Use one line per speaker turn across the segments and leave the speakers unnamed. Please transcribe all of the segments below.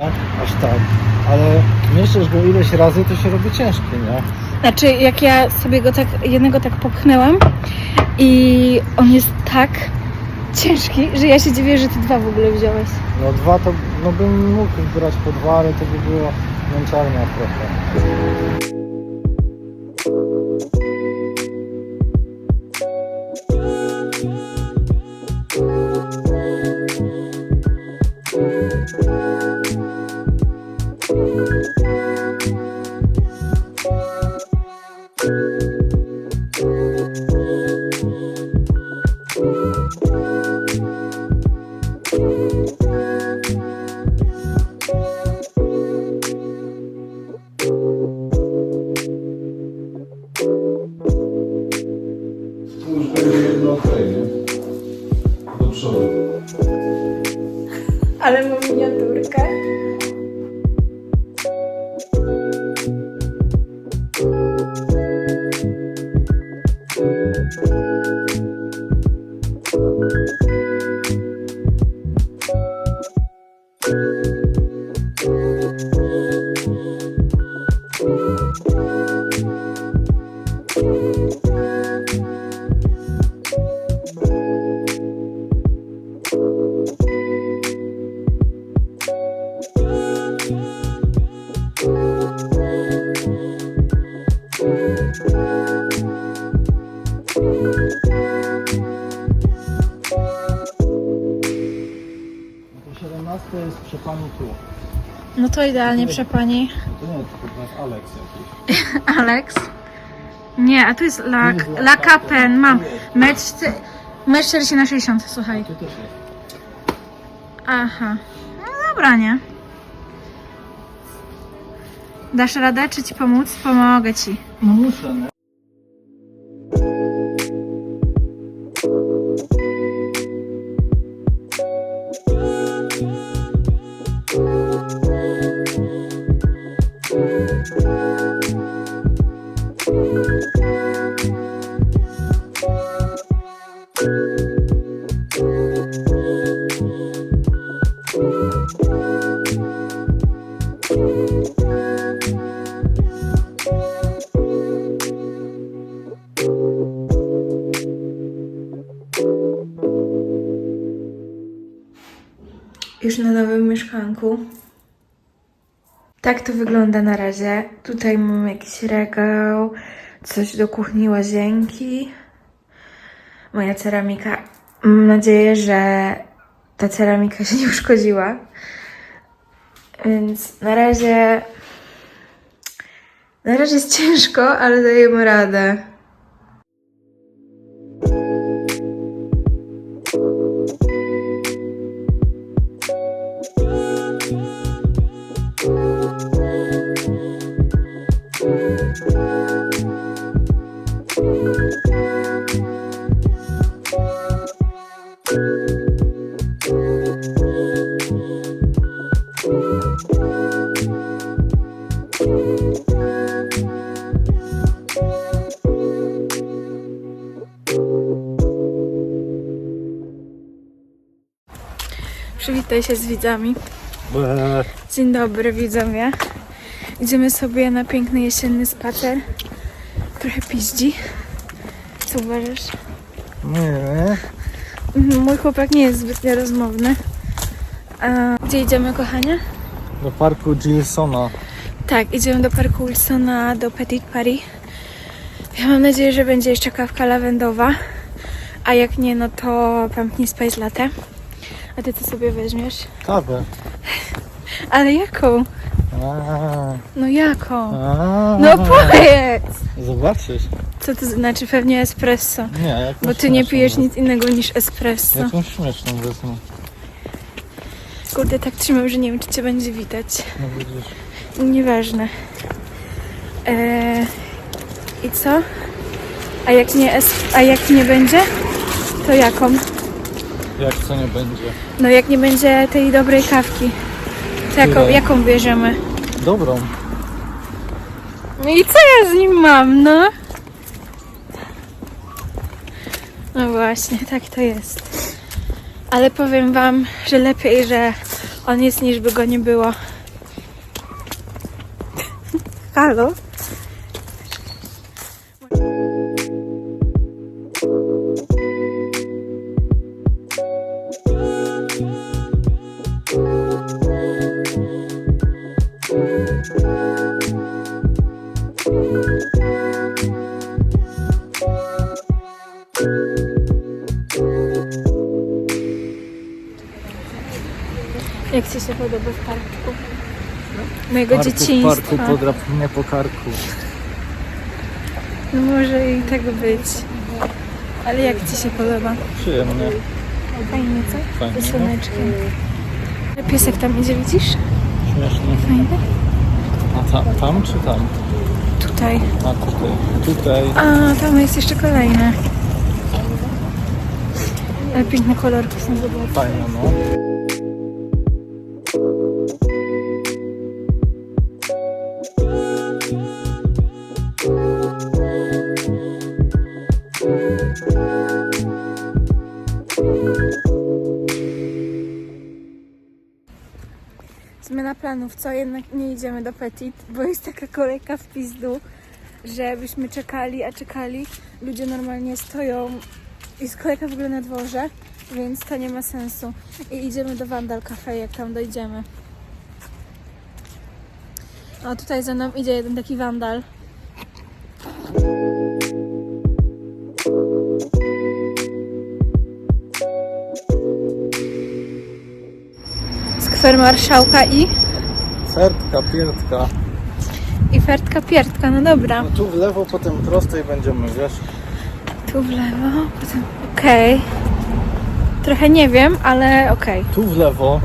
Aż tak. Ale mieszczesz go ileś razy, to się robi ciężki, nie?
Znaczy, jak ja sobie go tak, jednego tak popchnęłam i on jest tak ciężki, że ja się dziwię, że ty dwa w ogóle wziąłeś.
No dwa to, no bym mógł brać po dwa, ale to by było męczarnia trochę.
No to idealnie, przepani.
To nie, to jest Alex jakiś.
Alex? Nie, a tu jest La,
Tu jest La
La
Capen.
Capen. Mam
Tu jest.
metr, metr 40 na 60, słuchaj.
Tu też jest.
Aha. No dobra, nie? Dasz radę, czy ci pomóc? Pomogę ci.
No muszę, nie?
Już na nowym mieszkanku. Tak to wygląda na razie. Tutaj mam jakiś regał, coś do kuchni, łazienki. Moja ceramika. Mam nadzieję, że ta ceramika się nie uszkodziła. Więc na razie. Na razie jest ciężko, ale dajemy radę. Przywitaj się z widzami. Dzień dobry widzowie. Idziemy sobie na piękny jesienny spacer. Trochę piździ. Co uważasz?
Nie,
Mhm, Mój chłopak nie jest zbytnio rozmowny. A gdzie idziemy, kochanie?
do parku Gilsona.
Tak, idziemy do parku Wilsona, do Petit Paris. Ja mam nadzieję, że będzie jeszcze kawka lawendowa. A jak nie, no to pumpkin spice latte. A ty co sobie weźmiesz?
Kawę.
Ale jaką?
A,
No jaką?
a,
No powiedz!
Zobaczysz.
Co to znaczy? Pewnie espresso.
Nie, jakąś
Bo ty nie
śmieszną
pijesz
wezmę.
nic innego niż espresso.
Jakąś śmieszną wezmę.
Kurde, tak trzymam, że nie wiem, czy cię będzie widać.
No widzisz.
Nieważne. Eee, I co? A jak nie, es- a jak nie będzie, to jaką?
Jak co nie będzie?
No jak nie będzie tej dobrej kawki. To jaką, jaką bierzemy?
Dobrą.
No i co ja z nim mam, no? No właśnie, tak to jest. Ale powiem wam, że lepiej, że on jest niż by go nie było. Halo? Podoba w parku? Mojego dzieciństwa.
podrap mnie po karku.
No może i tak być. Ale jak Ci się podoba?
Przyjemnie.
Fajnie, co?
Fajnie,
Ze
no.
słoneczkiem. Piesek tam idzie, widzisz?
Śmiesznie.
Fajny.
A ta, tam czy tam?
Tutaj.
A tutaj. Tutaj.
A, tam jest jeszcze kolejne. Ale piękne kolorki są, zobacz.
Fajnie, no.
Planów, co? Jednak nie idziemy do Petit, bo jest taka kolejka w pizdu, że byśmy czekali, a czekali. Ludzie normalnie stoją. Jest kolejka w ogóle na dworze, więc to nie ma sensu. I idziemy do Vandal Cafe, jak tam dojdziemy. O, tutaj za mną idzie jeden taki wandal. Skwer Marszałka i,
Fertka, piętka.
i Fertka Piertka, no dobra.
No tu w lewo, potem prosto i będziemy, wiesz?
Tu w lewo, potem okej. Trochę nie wiem, ale okej.
Tu w lewo.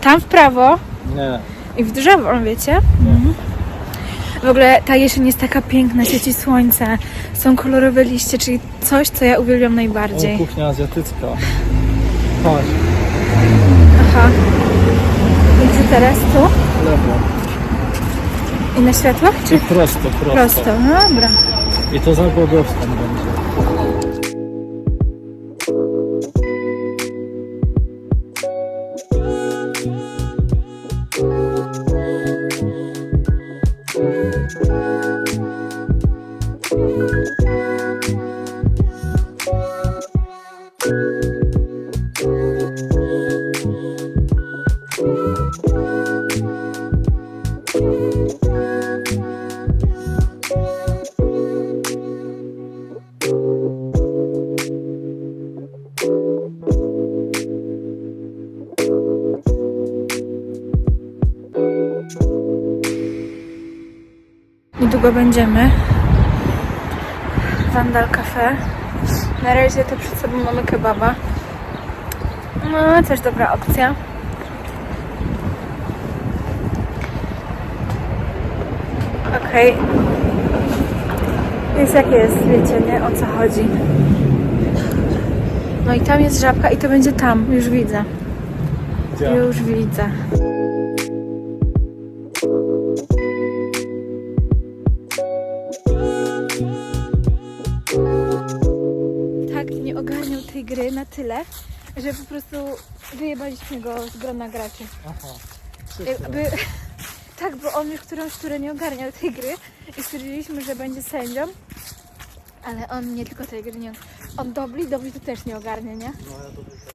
Tam w prawo
Nie.
i w drzewo, wiecie? Mhm. W ogóle ta jesień jest taka piękna, świeci słońce, są kolorowe liście, czyli coś, co ja uwielbiam
O,
najbardziej.
kuchnia azjatycka. Chodź,
Aha. Teraz? Tu?
lewo.
I na światłach? Czy
I prosto, prosto.
prosto? No dobra.
I to za Głogowską będzie.
Niedługo będziemy. Vandal Cafe. Na razie to przed sobą mamy kebaba. No, też dobra opcja. Okej. Jest jak jest, wiecie, nie? O co chodzi. No i tam jest żabka i to będzie tam. Już widzę. Już widzę. Tej gry na tyle, że po prostu wyjebaliśmy go z grona graczy.
Aha.
Jakby, tak, bo on już którąś turę nie ogarniał tej gry i stwierdziliśmy, że będzie sędzią. Ale on nie tylko tej gry nie On dobli, dobli to też nie ogarnia, nie? To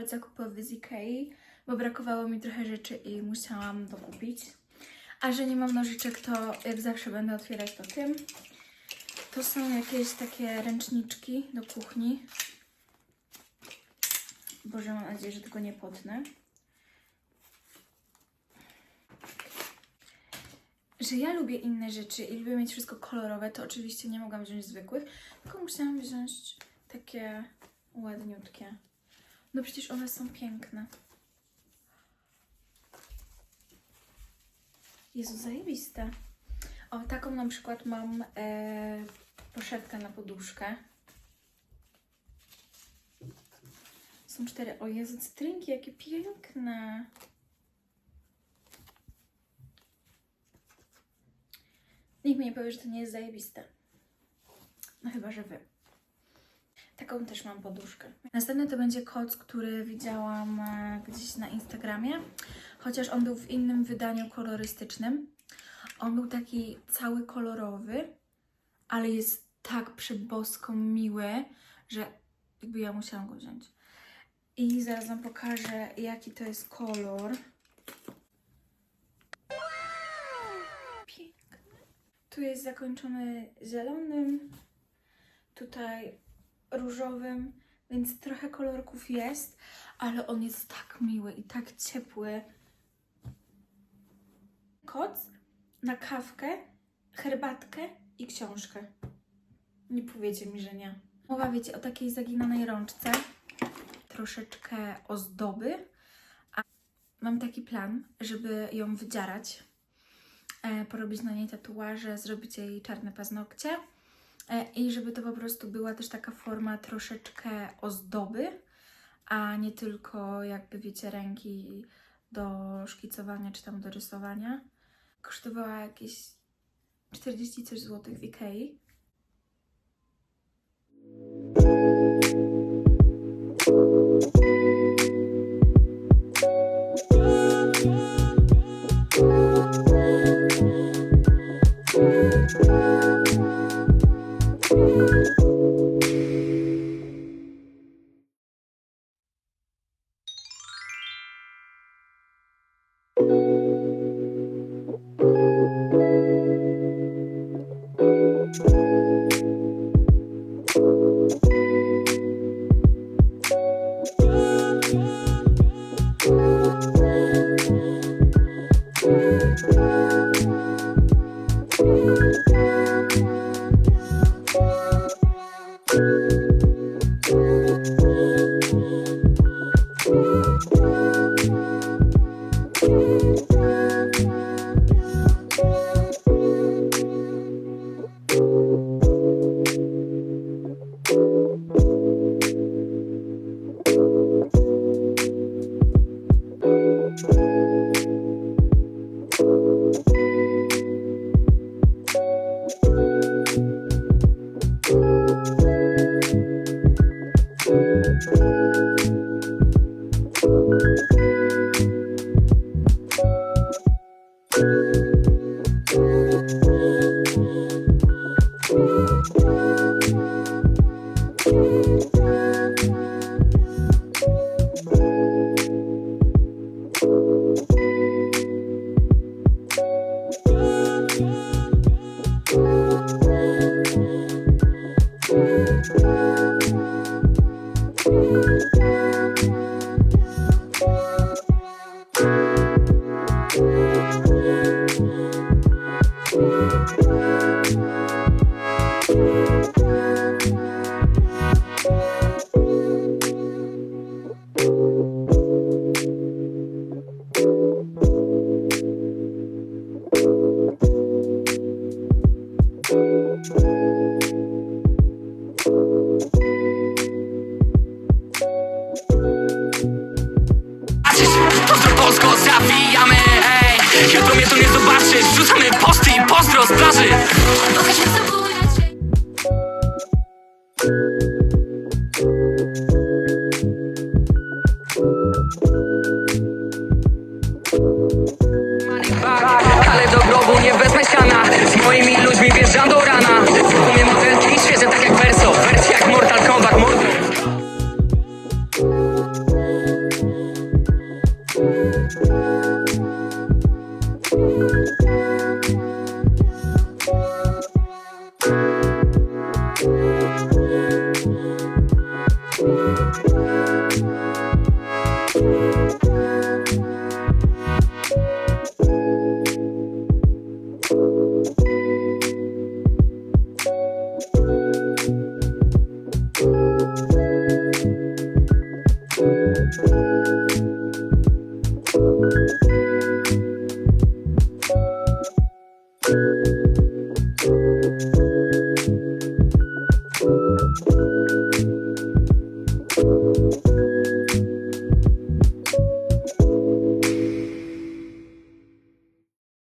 haul zakupowy z Ikei, bo brakowało mi trochę rzeczy i musiałam to kupić. A że nie mam nożyczek, to jak zawsze będę otwierać to tym. To są jakieś takie ręczniczki do kuchni. Boże, mam nadzieję, że tego nie potnę. Że ja lubię inne rzeczy i lubię mieć wszystko kolorowe, to oczywiście nie mogłam wziąć zwykłych, tylko musiałam wziąć takie ładniutkie. No przecież one są piękne. Jezu, zajebiste. O, taką na przykład mam e, na poduszkę. Są cztery. O Jezu, cytrynki, jakie piękne. Nikt mi nie powie, że to nie jest zajebiste. No chyba, że wy. Taką też mam poduszkę. Następny to będzie koc, który widziałam e, gdzieś na Instagramie, chociaż on był w innym wydaniu kolorystycznym. On był taki cały kolorowy, ale jest tak przebosko miły, że jakby ja musiałam go wziąć. I zaraz Wam pokażę, jaki to jest kolor. Piękny. Tu jest zakończony zielonym, tutaj różowym, więc trochę kolorków jest, ale on jest tak miły i tak ciepły. Koc na kawkę, herbatkę i książkę. Nie powiecie mi, że nie. Mowa, wiecie, o takiej zaginanej rączce, troszeczkę ozdoby. A mam taki plan, żeby ją wydzierać, e, porobić na niej tatuaże, zrobić jej czarne paznokcie i żeby to po prostu była też taka forma troszeczkę ozdoby, a nie tylko jakby wiecie ręki do szkicowania czy tam do rysowania. Kosztowała jakieś 40 coś złotych w Ikei.
Pozdro Thank
you. pressionar. Moimi